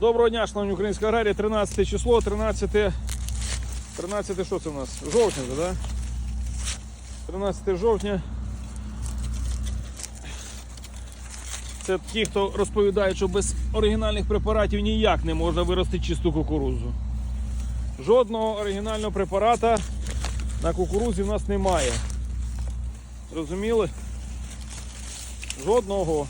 Доброго дня, шановні українські аграрії, 13 число, 13, 13 що це у нас? Жовтня, так? Да? 13 жовтня. Це ті, хто розповідають, що без оригінальних препаратів ніяк не можна виростити чисту кукурудзу. Жодного оригінального препарата на кукурудзі в нас немає. Розуміли? Жодного.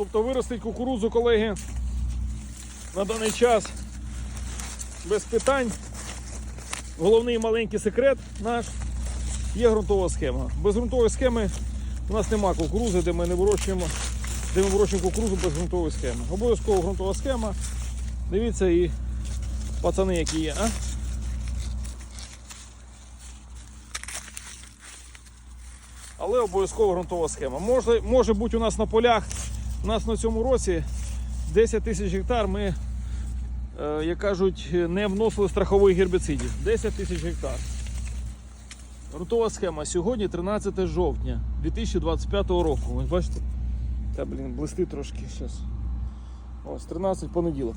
Тобто виростить кукурудзу, колеги, на даний час без питань. Головний маленький секрет наш є ґрунтова схема. Без ґрунтової схеми у нас нема кукурузи, де ми не вирощуємо, де ми вирощуємо кукурузу без ґрунтової схеми. Обов'язково ґрунтова схема. Дивіться і пацани, які є, а? Але обов'язково ґрунтова схема. Може, може бути у нас на полях, у нас на цьому році 10 тисяч гектар ми, е, як кажуть, не вносили страхових гербіцидів. 10 тисяч гектар. Ґрунтова схема сьогодні 13 жовтня 2025 року. Ви бачите? Та, блін, блисти трошки зараз. Ось 13 понеділок.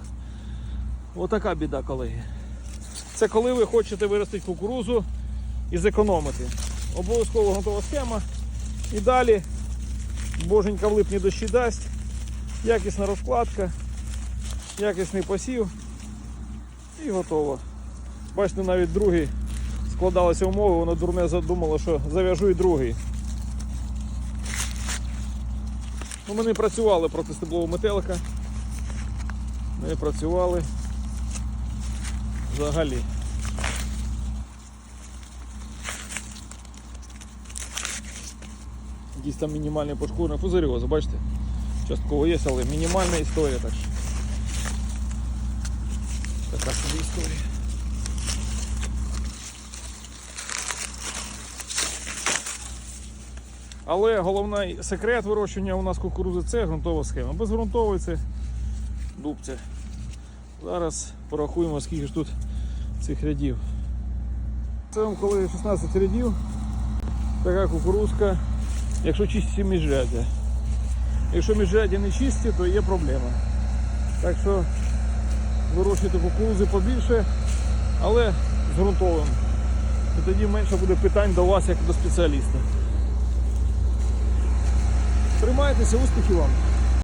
Отака біда, колеги. Це коли ви хочете виростити кукурузу і зекономити. Обов'язково готова схема. І далі боженька в липні дощі дасть, якісна розкладка, якісний посів і готово. Бачите, навіть другий складалися умови, воно дурне задумало, що зав'яжу і другий. Ну, ми не працювали проти стеблового метелика. Не працювали взагалі. Якісь там мінімальні пошкодження. Фузаріози, бачите? Частково є, але мінімальна історія. Так що. Така собі історія. Але головний секрет вирощування у нас кукурузи це ґрунтова схема. Без ґрунтової це дубця. Зараз порахуємо, скільки ж тут цих рядів. Це коли 16 рядів, така кукурузка, якщо чисті міжряддя. Якщо міжряддя не чисті, то є проблема. Так що вирощуйте кукурузи побільше, але з ґрунтовим. І тоді менше буде питань до вас, як до спеціаліста. Тримайтеся, успіхів вам!